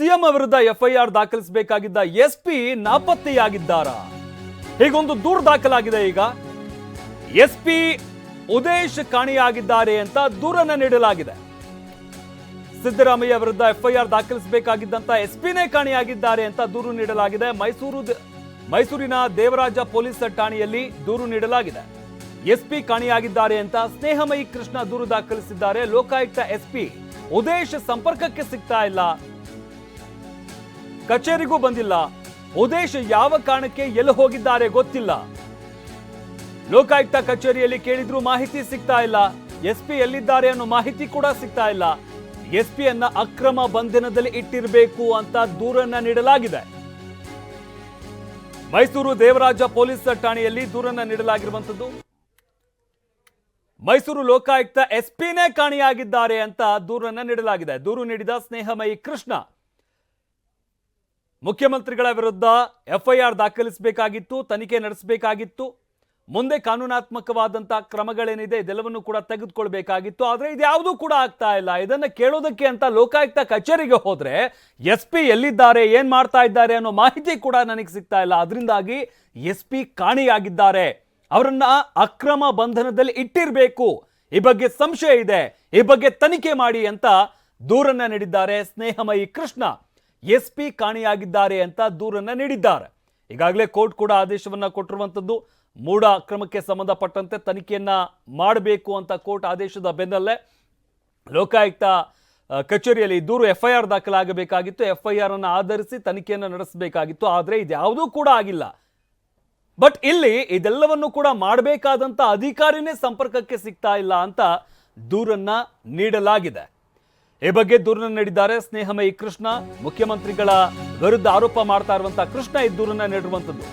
CM ವಿರುದ್ಧ FIR ದಾಖಲಿಸಬೇಕಾಗಿದ್ದ SP ನಾಪತ್ತೆಯಾಗಿದ್ದಾರಾ. ಹೀಗೊಂದು ದೂರು ದಾಖಲಾಗಿದೆ ಈಗ. ಎಸ್ಪಿ ಉದೇಶ್ ಕಾಣೆಯಾಗಿದ್ದಾರೆ ಅಂತ ದೂರನ್ನು ನೀಡಲಾಗಿದೆ. ಸಿದ್ದರಾಮಯ್ಯ ವಿರುದ್ಧ ಎಫ್ಐಆರ್ ದಾಖಲಿಸಬೇಕಾಗಿದ್ದಂತ ಎಸ್ಪಿನೇ ಕಾಣೆಯಾಗಿದ್ದಾರೆ ಅಂತ ದೂರು ನೀಡಲಾಗಿದೆ. ಮೈಸೂರು ಮೈಸೂರಿನ ದೇವರಾಜ ಪೊಲೀಸ್ ಠಾಣೆಯಲ್ಲಿ ದೂರು ನೀಡಲಾಗಿದೆ. ಎಸ್ಪಿ ಕಾಣೆಯಾಗಿದ್ದಾರೆ ಅಂತ ಸ್ನೇಹಮಯಿ ಕೃಷ್ಣ ದೂರು ದಾಖಲಿಸಿದ್ದಾರೆ. ಲೋಕಾಯುಕ್ತ ಎಸ್ಪಿ ಉದೇಶ್ ಸಂಪರ್ಕಕ್ಕೆ ಸಿಗ್ತಾ ಇಲ್ಲ. ಕಚೇರಿಗೂ ಬಂದಿಲ್ಲ. ಉದೇಶ್ ಯಾವ ಕಾರಣಕ್ಕೆ ಎಲ್ಲಿ ಹೋಗಿದ್ದಾರೆ ಗೊತ್ತಿಲ್ಲ. ಲೋಕಾಯುಕ್ತ ಕಚೇರಿಯಲ್ಲಿ ಕೇಳಿದ್ರು ಮಾಹಿತಿ ಸಿಗ್ತಾ ಇಲ್ಲ. ಎಸ್ಪಿ ಎಲ್ಲಿದ್ದಾರೆ ಅನ್ನೋ ಮಾಹಿತಿ ಕೂಡ ಸಿಗ್ತಾ ಇಲ್ಲ. ಎಸ್ಪಿ ಅನ್ನ ಅಕ್ರಮ ಬಂಧನದಲ್ಲಿ ಇಟ್ಟಿರಬೇಕು ಅಂತ ದೂರನ್ನ ನೀಡಲಾಗಿದೆ. ಮೈಸೂರು ದೇವರಾಜ ಪೊಲೀಸ್ ಠಾಣೆಯಲ್ಲಿ ದೂರನ್ನ ನೀಡಲಾಗಿರುವಂತದ್ದು ಮೈಸೂರು ಲೋಕಾಯುಕ್ತ ಎಸ್ಪಿನೇ ಕಾಣೆಯಾಗಿದ್ದಾರೆ ಅಂತ ದೂರನ್ನ ನೀಡಲಾಗಿದೆ. ದೂರು ನೀಡಿದ ಸ್ನೇಹಮಯಿ ಕೃಷ್ಣ. ಮುಖ್ಯಮಂತ್ರಿಗಳ ವಿರುದ್ಧ ಎಫ್ಐಆರ್ ದಾಖಲಿಸಬೇಕಾಗಿತ್ತು, ತನಿಖೆ ನಡೆಸಬೇಕಾಗಿತ್ತು. ಮುಂದೆ ಕಾನೂನಾತ್ಮಕವಾದಂಥ ಕ್ರಮಗಳೇನಿದೆ, ಇದೆಲ್ಲವನ್ನು ಕೂಡ ತೆಗೆದುಕೊಳ್ಬೇಕಾಗಿತ್ತು. ಆದರೆ ಇದ್ಯಾವುದೂ ಕೂಡ ಆಗ್ತಾ ಇಲ್ಲ. ಇದನ್ನ ಕೇಳೋದಕ್ಕೆ ಅಂತ ಲೋಕಾಯುಕ್ತ ಕಚೇರಿಗೆ ಹೋದ್ರೆ ಎಸ್ ಪಿ ಎಲ್ಲಿದ್ದಾರೆ, ಏನು ಮಾಡ್ತಾ ಇದ್ದಾರೆ ಅನ್ನೋ ಮಾಹಿತಿ ಕೂಡ ನನಗೆ ಸಿಗ್ತಾ ಇಲ್ಲ. ಅದರಿಂದಾಗಿ ಎಸ್ ಪಿ ಕಾಣಿಯಾಗಿದ್ದಾರೆ. ಅವರನ್ನ ಅಕ್ರಮ ಬಂಧನದಲ್ಲಿ ಇಟ್ಟಿರಬೇಕು. ಈ ಬಗ್ಗೆ ಸಂಶಯ ಇದೆ. ಈ ಬಗ್ಗೆ ತನಿಖೆ ಮಾಡಿ ಅಂತ ದೂರನ್ನ ನೀಡಿದ್ದಾರೆ ಸ್ನೇಹಮಯಿ ಕೃಷ್ಣ. ಎಸ್ ಪಿ ಕಾಣೆಯಾಗಿದ್ದಾರೆ ಅಂತ ದೂರನ್ನ ನೀಡಿದ್ದಾರೆ. ಈಗಾಗಲೇ ಕೋರ್ಟ್ ಕೂಡ ಆದೇಶವನ್ನ ಕೊಟ್ಟಿರುವಂತದ್ದು ಮೂಢ ಅಕ್ರಮಕ್ಕೆ ಸಂಬಂಧಪಟ್ಟಂತೆ ತನಿಖೆಯನ್ನ ಮಾಡಬೇಕು ಅಂತ ಕೋರ್ಟ್ ಆದೇಶದ ಬೆನ್ನಲ್ಲೇ ಲೋಕಾಯುಕ್ತ ಕಚೇರಿಯಲ್ಲಿ ಕಚೇರಿಯಲ್ಲಿ ಎಫ್ ಐ ಎಫ್ಐಆರ್ ದಾಖಲಾಗಬೇಕಾಗಿತ್ತು. ಎಫ್ಐಆರ್ ಅನ್ನು ಆಧರಿಸಿ ತನಿಖೆಯನ್ನು ನಡೆಸಬೇಕಾಗಿತ್ತು. ಆದರೆ ಇದ್ಯಾವುದೂ ಕೂಡ ಆಗಿಲ್ಲ. ಬಟ್ ಇಲ್ಲಿ ಇದೆಲ್ಲವನ್ನು ಕೂಡ ಮಾಡಬೇಕಾದಂಥ ಅಧಿಕಾರಿನೇ ಸಂಪರ್ಕಕ್ಕೆ ಸಿಗ್ತಾ ಇಲ್ಲ ಅಂತ ದೂರನ್ನ ನೀಡಲಾಗಿದೆ. ಈ ಬಗ್ಗೆ ದೂರನ್ನು ನೀಡಿದ್ದಾರೆ. ಸ್ನೇಹಮಯಿ ಕೃಷ್ಣ ಮುಖ್ಯಮಂತ್ರಿಗಳ ವಿರುದ್ಧ ಆರೋಪ ಮಾಡ್ತಾ ಇರುವಂತಹ ಕೃಷ್ಣ ಈ ದೂರನ್ನ ನೀಡಿರುವಂತದ್ದು.